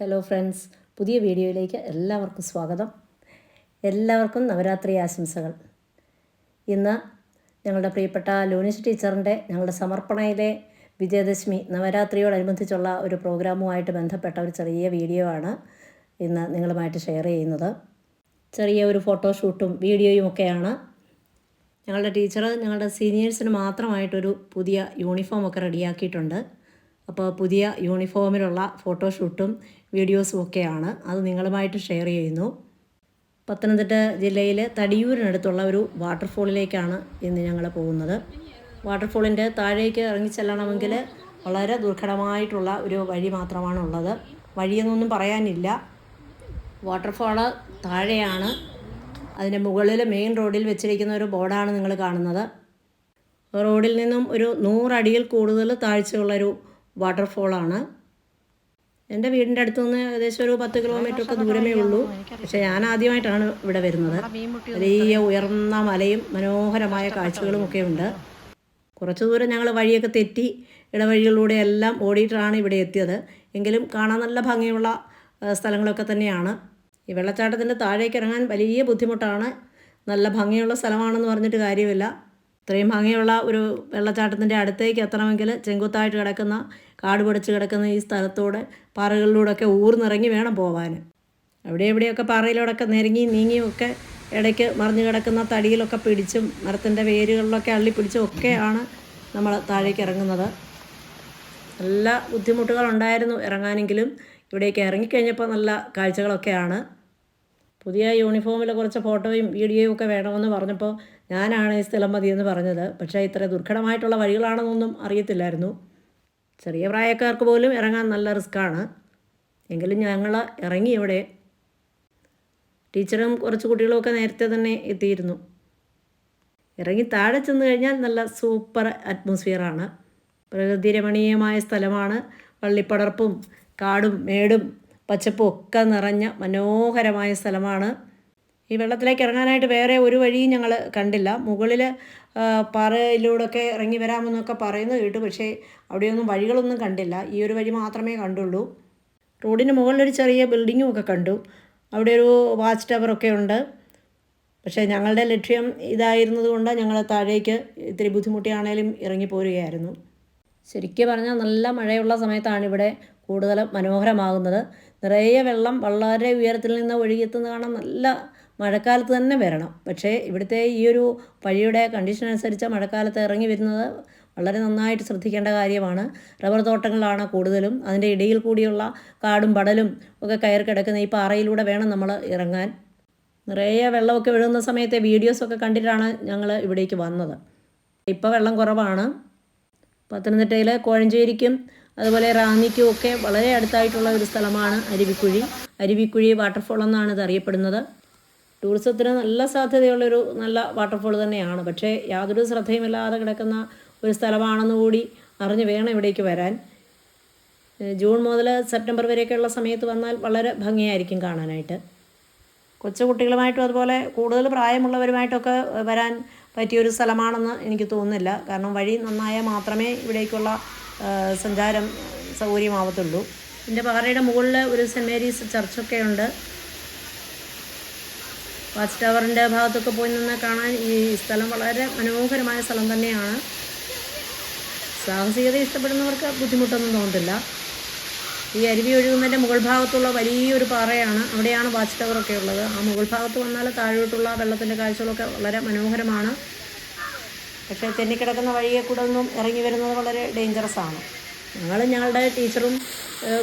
Hello friends പുതിയ വീഡിയോയിലേക്ക് എല്ലാവർക്കും സ്വാഗതം. എല്ലാവർക്കും നവരാത്രി ആശംസകൾ. ഇന്ന് ഞങ്ങളുടെ പ്രിയപ്പെട്ട ലൂണിസ് ടീച്ചറിന്റെ ഞങ്ങളുടെ സമർപ്പണയിലെ വിജയദശമി നവരാത്രിയോടനുബന്ധിച്ചുള്ള ഒരു പ്രോഗ്രാമുമായിട്ട് ബന്ധപ്പെട്ട ഒരു ചെറിയ വീഡിയോ ആണ് ഇന്ന് നിങ്ങളുമായിട്ട് ഷെയർ ചെയ്യുന്നത്. ചെറിയ ഒരു ഫോട്ടോഷൂട്ടും വീഡിയോയും ഒക്കെയാണ്. ഞങ്ങളുടെ ടീച്ചർ ഞങ്ങളുടെ സീനിയേഴ്സിന് മാത്രമായിട്ടൊരു പുതിയ യൂണിഫോം ഒക്കെ റെഡിയാക്കിയിട്ടുണ്ട് അപ്പോൾ പുതിയ യൂണിഫോമിലുള്ള ഫോട്ടോഷൂട്ടും വീഡിയോസും ഒക്കെയാണ്. അത് നിങ്ങളുമായിട്ട് ഷെയർ ചെയ്യുന്നു. പത്തനംതിട്ട ജില്ലയിലെ തടിയൂരിനടുത്തുള്ള ഒരു വാട്ടർഫോളിലേക്കാണ് ഇന്ന് ഞങ്ങൾ പോകുന്നത്. വാട്ടർഫോളിന്റെ താഴേക്ക് ഇറങ്ങിച്ചെല്ലണമെങ്കിൽ വളരെ ദുർഘടമായിട്ടുള്ള ഒരു വഴി മാത്രമാണ് ഉള്ളത് വഴിയെന്നൊന്നും പറയാനില്ല. വാട്ടർഫോൾ താഴെയാണ്. അതിന്റെ മുകളിൽ മെയിൻ റോഡിൽ വെച്ചിരിക്കുന്ന ഒരു ബോർഡാണ് നിങ്ങൾ കാണുന്നത്. റോഡിൽ നിന്നും ഒരു നൂറടിയിൽ കൂടുതൽ താഴ്ചയുള്ളൊരു വാട്ടർഫോളാണ്. എന്റെ വീടിന്റെ അടുത്തു നിന്ന് ഏകദേശം ഒരു പത്ത് കിലോമീറ്റർ ഒക്കെ ദൂരമേ ഉള്ളൂ. പക്ഷേ ഞാൻ ആദ്യമായിട്ടാണ് ഇവിടെ വരുന്നത്. വലിയ ഉയർന്ന മലയും മനോഹരമായ കാഴ്ചകളും ഒക്കെ ഉണ്ട് കുറച്ച് ദൂരം ഞങ്ങൾ വഴിയൊക്കെ തെറ്റി ഇടവഴികളിലൂടെ എല്ലാം ഓടിയിട്ടാണ് ഇവിടെ എത്തിയത്. എങ്കിലും കാണാൻ നല്ല ഭംഗിയുള്ള സ്ഥലങ്ങളൊക്കെ തന്നെയാണ്. ഈ വെള്ളച്ചാട്ടത്തിന്റെ താഴേക്ക് ഇറങ്ങാൻ വലിയ ബുദ്ധിമുട്ടാണ്. നല്ല ഭംഗിയുള്ള സ്ഥലമാണെന്ന് പറഞ്ഞിട്ട് കാര്യമില്ല. ഇത്രയും ഭംഗിയുള്ള ഒരു വെള്ളച്ചാട്ടത്തിന്റെ അടുത്തേക്ക് എത്തണമെങ്കിൽ ചെങ്കുത്തായിട്ട് കിടക്കുന്ന കാട് പിടിച്ച് കിടക്കുന്ന ഈ സ്ഥലത്തൂടെ പാറകളിലൂടെയൊക്കെ ഊർന്നിറങ്ങി വേണം പോവാൻ. അവിടെ എവിടെയൊക്കെ പാറയിലൂടെയൊക്കെ നിരങ്ങി നീങ്ങിയും ഒക്കെ ഇടയ്ക്ക് മറിഞ്ഞു കിടക്കുന്ന തടിയിലൊക്കെ പിടിച്ചും മരത്തിന്റെ വേരുകളിലൊക്കെ അള്ളി പിടിച്ചും ഒക്കെയാണ് നമ്മൾ താഴേക്ക് ഇറങ്ങുന്നത്. നല്ല ബുദ്ധിമുട്ടുകളുണ്ടായിരുന്നു ഇറങ്ങാനെങ്കിലും. ഇവിടേക്ക് ഇറങ്ങിക്കഴിഞ്ഞപ്പോൾ നല്ല കാഴ്ചകളൊക്കെയാണ്. പുതിയ യൂണിഫോമിൽ കുറച്ച് ഫോട്ടോയും വീഡിയോയും ഒക്കെ വേണമെന്ന് പറഞ്ഞപ്പോൾ ഞാനാണ് ഈ സ്ഥലം മതിയെന്ന് പറഞ്ഞത്. പക്ഷേ ഇത്ര ദുർഘടമായിട്ടുള്ള വഴികളാണെന്നൊന്നും അറിയത്തില്ലായിരുന്നു. ചെറിയ പ്രായക്കാർക്ക് പോലും ഇറങ്ങാൻ നല്ല റിസ്ക്കാണ്. എങ്കിലും ഞങ്ങൾ ഇറങ്ങി ഇവിടെ. ടീച്ചറും കുറച്ച് കുട്ടികളുമൊക്കെ നേരത്തെ തന്നെ എത്തിയിരുന്നു. ഇറങ്ങി താഴെ ചെന്ന് കഴിഞ്ഞാൽ നല്ല സൂപ്പർ അറ്റ്മോസ്ഫിയറാണ് പ്രകൃതി രമണീയമായ സ്ഥലമാണ്. വള്ളിപ്പടർപ്പും കാടും മേടും പച്ചപ്പും ഒക്കെ നിറഞ്ഞ മനോഹരമായ സ്ഥലമാണ്. ഈ വെള്ളത്തിലേക്ക് ഇറങ്ങാനായിട്ട് വേറെ ഒരു വഴിയും ഞങ്ങൾ കണ്ടില്ല. മുകളിൽ പാറയിലൂടെയൊക്കെ ഇറങ്ങി വരാമെന്നൊക്കെ പറയുന്നത് കേട്ടു. പക്ഷേ അവിടെയൊന്നും വഴികളൊന്നും കണ്ടില്ല. ഈ ഒരു വഴി മാത്രമേ കണ്ടുള്ളൂ. റോഡിന് മുകളിലൊരു ചെറിയ ബിൽഡിങ്ങും ഒക്കെ കണ്ടു. അവിടെ ഒരു വാച്ച് ടവറൊക്കെ ഉണ്ട്. പക്ഷേ ഞങ്ങളുടെ ലക്ഷ്യം ഇതായിരുന്നതുകൊണ്ട് ഞങ്ങൾ താഴേക്ക് ഇത്തിരി ബുദ്ധിമുട്ടിയാണേലും ഇറങ്ങിപ്പോരുകയായിരുന്നു ശരിക്കും പറഞ്ഞാൽ നല്ല മഴയുള്ള സമയത്താണ് ഇവിടെ കൂടുതൽ മനോഹരമാകുന്നത്. നിറയെ വെള്ളം വളരെ ഉയരത്തിൽ നിന്ന് ഒഴുകിയെത്തുന്ന കാണാൻ നല്ല മഴക്കാലത്ത് തന്നെ വരണം. പക്ഷേ ഇവിടുത്തെ ഈ ഒരു വഴിയുടെ കണ്ടീഷൻ അനുസരിച്ച് മഴക്കാലത്ത് ഇറങ്ങി വരുന്നത് വളരെ നന്നായിട്ട് ശ്രദ്ധിക്കേണ്ട കാര്യമാണ്. റബ്ബർ തോട്ടങ്ങളാണ് കൂടുതലും. അതിന്റെ ഇടയിൽ കൂടിയുള്ള കാടും പടലും ഒക്കെ കയറി കിടക്കുന്ന ഈ പാറയിലൂടെ വേണം നമ്മൾ ഇറങ്ങാൻ. നിറയെ വെള്ളമൊക്കെ വീഴുന്ന സമയത്തെ വീഡിയോസൊക്കെ കണ്ടിട്ടാണ് ഞങ്ങൾ ഇവിടേക്ക് വന്നത്. ഇപ്പോൾ വെള്ളം കുറവാണ്. പത്തനംതിട്ടയിൽ കോഴഞ്ചേരിക്കും അതുപോലെ റാന്നിക്കും ഒക്കെ വളരെ അടുത്തായിട്ടുള്ള ഒരു സ്ഥലമാണ് അരുവിക്കുഴി. അരുവിക്കുഴി വാട്ടർഫോൾ എന്നാണ് ഇത് അറിയപ്പെടുന്നത്. ടൂറിസത്തിന് നല്ല സാധ്യതയുള്ളൊരു നല്ല വാട്ടർഫോൾ തന്നെയാണ്. പക്ഷേ യാതൊരു ശ്രദ്ധയുമില്ലാതെ കിടക്കുന്ന ഒരു സ്ഥലമാണെന്ന് കൂടി അറിഞ്ഞു വേണം ഇവിടേക്ക് വരാൻ. ജൂൺ മുതൽ സെപ്റ്റംബർ വരെയൊക്കെയുള്ള സമയത്ത് വന്നാൽ വളരെ ഭംഗിയായിരിക്കും കാണാനായിട്ട്. കൊച്ചു കുട്ടികളുമായിട്ടും അതുപോലെ കൂടുതൽ പ്രായമുള്ളവരുമായിട്ടൊക്കെ വരാൻ പറ്റിയൊരു സ്ഥലമാണെന്ന് എനിക്ക് തോന്നുന്നില്ല. കാരണം വഴി നന്നായാൽ മാത്രമേ ഇവിടേക്കുള്ള സഞ്ചാരം സൗകര്യമാവത്തുള്ളൂ. ഇതിന്റെ പാറയുടെ മുകളിൽ ഒരു സെന്റ് മേരീസ് ചർച്ചൊക്കെ ഉണ്ട് വാച്ച് ടവറിന്റെ ഭാഗത്തൊക്കെ പോയി നിന്ന് കാണാൻ ഈ സ്ഥലം വളരെ മനോഹരമായ സ്ഥലം തന്നെയാണ്. സാഹസികത ഇഷ്ടപ്പെടുന്നവർക്ക് ബുദ്ധിമുട്ടൊന്നും തോന്നത്തില്ല. ഈ അരുവി ഒഴുകുന്നതിന്റെ മുകൾ ഭാഗത്തുള്ള വലിയൊരു പാറയാണ്. അവിടെയാണ് വാച്ച് ടവറൊക്കെ ഉള്ളത്. ആ മുകൾ ഭാഗത്ത് വന്നാൽ താഴോട്ടുള്ള വെള്ളത്തിന്റെ കാഴ്ചകളൊക്കെ വളരെ മനോഹരമാണ്. പക്ഷേ തെന്നിക്കിടക്കുന്ന വഴിയെ കൂടെ ഒന്നും ഇറങ്ങി വരുന്നത് വളരെ ഡേഞ്ചറസ് ആണ്. ഞങ്ങൾ ഞങ്ങളുടെ ടീച്ചറും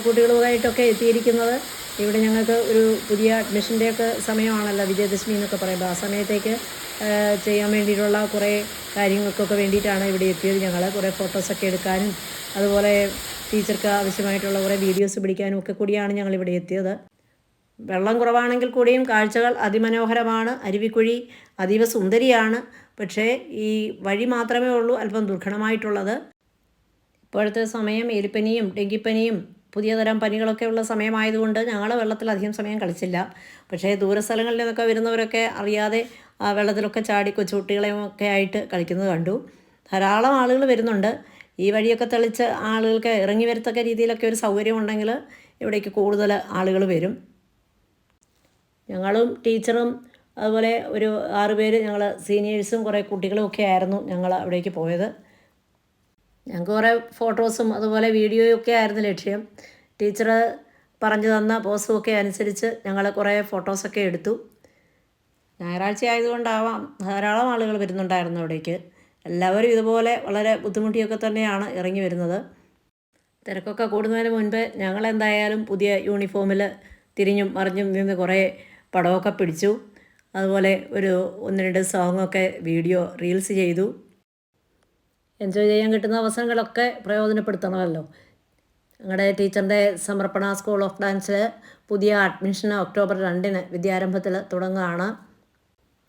കുട്ടികളുമായിട്ടൊക്കെ എത്തിയിരിക്കുന്നത് ഇവിടെ ഞങ്ങൾക്ക് ഒരു പുതിയ അഡ്മിഷന്റെയൊക്കെ സമയമാണല്ലോ വിജയദശമി എന്നൊക്കെ പറയുമ്പോൾ. ആ സമയത്തേക്ക് ചെയ്യാൻ വേണ്ടിയിട്ടുള്ള കുറേ കാര്യങ്ങൾക്കൊക്കെ വേണ്ടിയിട്ടാണ് ഇവിടെ എത്തിയത് ഞങ്ങൾ. കുറേ ഫോട്ടോസൊക്കെ എടുക്കാനും അതുപോലെ ടീച്ചർക്ക് ആവശ്യമായിട്ടുള്ള കുറേ വീഡിയോസ് പിടിക്കാനും ഒക്കെ കൂടിയാണ് ഞങ്ങൾ ഇവിടെ എത്തിയത്. വെള്ളം കുറവാണെങ്കിൽ കൂടിയും കാഴ്ചകൾ അതിമനോഹരമാണ്. അരുവിക്കുഴി അതീവ സുന്ദരിയാണ്. പക്ഷേ ഈ വഴി മാത്രമേ ഉള്ളൂ അല്പം ദുർഘടമായിട്ടുള്ളത്. ഇപ്പോഴത്തെ സമയം എലിപ്പനിയും ഡെങ്കിപ്പനിയും പുതിയ തരം പനികളൊക്കെ ഉള്ള സമയമായതുകൊണ്ട് ഞങ്ങൾ വെള്ളത്തിൽ അധികം സമയം കളിച്ചില്ല. പക്ഷേ ദൂരസ്ഥലങ്ങളിൽ നിന്നൊക്കെ വരുന്നവരൊക്കെ അറിയാതെ ആ വെള്ളത്തിലൊക്കെ ചാടി കൊച്ചുകുട്ടികളെയും ഒക്കെ ആയിട്ട് കളിക്കുന്നത് കണ്ടു. ധാരാളം ആളുകൾ വരുന്നുണ്ട്. ഈ വഴിയൊക്കെ തെളിച്ച് ആളുകൾക്ക് ഇറങ്ങി വരത്തക്ക രീതിയിലൊക്കെ ഒരു സൗകര്യം ഉണ്ടെങ്കിൽ ഇവിടേക്ക് കൂടുതൽ ആളുകൾ വരും. ഞങ്ങളും ടീച്ചറും അതുപോലെ ഒരു ആറ് പേര് ഞങ്ങൾ സീനിയേഴ്സും കുറേ കുട്ടികളും ഒക്കെ ആയിരുന്നു ഞങ്ങൾ അവിടേക്ക് പോയത്. ഞങ്ങൾക്ക് കുറേ ഫോട്ടോസും അതുപോലെ വീഡിയോയും ഒക്കെ ആയിരുന്നു ലക്ഷ്യം. ടീച്ചർ പറഞ്ഞു തന്ന പോസും ഒക്കെ അനുസരിച്ച് ഞങ്ങൾ കുറേ ഫോട്ടോസൊക്കെ എടുത്തു. ഞായറാഴ്ച ആയതുകൊണ്ടാവാം ധാരാളം ആളുകൾ വരുന്നുണ്ടായിരുന്നു അവിടേക്ക്. എല്ലാവരും ഇതുപോലെ വളരെ ബുദ്ധിമുട്ടിയൊക്കെ തന്നെയാണ് ഇറങ്ങി വരുന്നത്. തിരക്കൊക്കെ കൂടുന്നതിന് മുൻപ് ഞങ്ങൾ എന്തായാലും പുതിയ യൂണിഫോമിൽ തിരിഞ്ഞും മറിഞ്ഞും നിന്ന് കുറേ പടമൊക്കെ പിടിച്ചു. അതുപോലെ ഒരു ഒന്ന് രണ്ട് സോങ്ങൊക്കെ വീഡിയോ റീൽസ് ചെയ്തു. എൻജോയ് ചെയ്യാൻ കിട്ടുന്ന അവസരങ്ങളൊക്കെ പ്രയോജനപ്പെടുത്തണമല്ലോ. ഞങ്ങളുടെ ടീച്ചറിന്റെ സമർപ്പണ സ്കൂൾ ഓഫ് ഡാൻസിൽ പുതിയ അഡ്മിഷൻ ഒക്ടോബർ രണ്ടിന് വിദ്യാരംഭത്തിൽ തുടങ്ങുകയാണ്.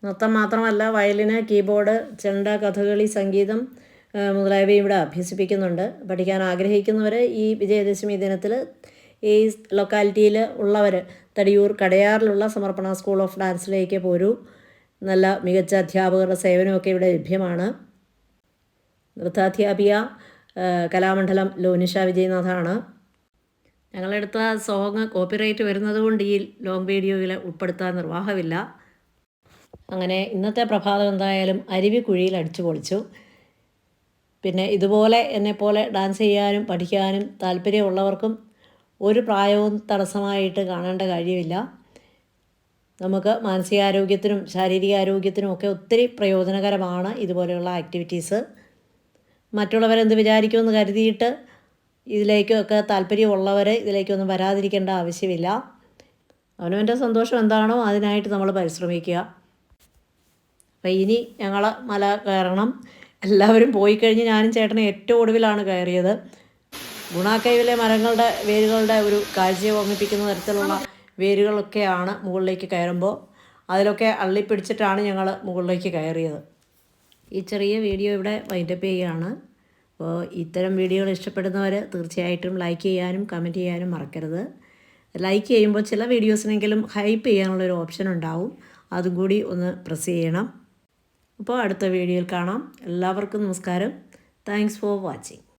നൃത്തം മാത്രമല്ല വയലിന് കീബോർഡ് ചെണ്ട കഥകളി സംഗീതം മുതലായവയും ഇവിടെ അഭ്യസിപ്പിക്കുന്നുണ്ട്. പഠിക്കാൻ ആഗ്രഹിക്കുന്നവർ ഈ വിജയദശമി ദിനത്തിൽ ഈ ലൊക്കാലിറ്റിയിൽ ഉള്ളവർ തടിയൂർ കടയാറിലുള്ള സമർപ്പണ സ്കൂൾ ഓഫ് ഡാൻസിലേക്ക് പോരൂ. നല്ല മികച്ച അധ്യാപകരുടെ സേവനമൊക്കെ ഇവിടെ ലഭ്യമാണ്. നൃത്താധ്യാപിക കലാമണ്ഡലം ലോനിഷ വിജയനാഥാണ്. ഞങ്ങളെടുത്ത സോങ് കോപ്പിറൈറ്റ് വരുന്നത് കൊണ്ട് ഈ ലോങ് വീഡിയോയിൽ ഉൾപ്പെടുത്താൻ നിർവാഹമില്ല. അങ്ങനെ ഇന്നത്തെ പ്രഭാതം എന്തായാലും അരുവിക്കുഴിയിൽ അടിച്ചു പൊളിച്ചു. പിന്നെ ഇതുപോലെ എന്നെപ്പോലെ ഡാൻസ് ചെയ്യാനും പഠിക്കാനും താല്പര്യമുള്ളവർക്കും ഒരു പ്രായവും തടസ്സമായിട്ട് കാണേണ്ട കാര്യമില്ല. നമുക്ക് മാനസികാരോഗ്യത്തിനും ശാരീരികാരോഗ്യത്തിനും ഒക്കെ ഒത്തിരി പ്രയോജനകരമാണ് ഇതുപോലെയുള്ള ആക്ടിവിറ്റീസ്. മറ്റുള്ളവരെന്ത് വിചാരിക്കുമെന്ന് കരുതിയിട്ട് ഇതിലേക്കൊക്കെ താല്പര്യമുള്ളവർ ഇതിലേക്കൊന്നും വരാതിരിക്കേണ്ട ആവശ്യമില്ല. അവനവന്റെ സന്തോഷം എന്താണോ അതിനായിട്ട് നമ്മൾ പരിശ്രമിക്കുക. അപ്പം ഇനി ഞങ്ങൾ മല കയറണം. എല്ലാവരും പോയി കഴിഞ്ഞ് ഞാനും ചേട്ടനും ഏറ്റവും ഒടുവിലാണ് കയറിയത്. ഗുണാക്കൈവിലെ മരങ്ങളുടെ വേരുകളുടെ ഒരു കാഴ്ചയെ ഓർമ്മിപ്പിക്കുന്ന തരത്തിലുള്ള വേരുകളൊക്കെയാണ് മുകളിലേക്ക് കയറുമ്പോൾ അതിലൊക്കെ അള്ളിപ്പിടിച്ചിട്ടാണ് ഞങ്ങൾ മുകളിലേക്ക് കയറിയത്. ഈ ചെറിയ വീഡിയോ ഇവിടെ വൈൻഡപ്പ് ചെയ്യുകയാണ്. അപ്പോൾ ഇത്തരം വീഡിയോകൾ ഇഷ്ടപ്പെടുന്നവർ തീർച്ചയായിട്ടും ലൈക്ക് ചെയ്യാനും കമന്റ് ചെയ്യാനും മറക്കരുത്. ലൈക്ക് ചെയ്യുമ്പോൾ ചില വീഡിയോസിനെങ്കിലും ഹൈപ്പ് ചെയ്യാനുള്ളൊരു ഓപ്ഷൻ ഉണ്ടാവും. അതും കൂടി ഒന്ന് പ്രസ് ചെയ്യണം. അപ്പോൾ അടുത്ത വീഡിയോയിൽ കാണാം. എല്ലാവർക്കും നമസ്കാരം. Thanks for watching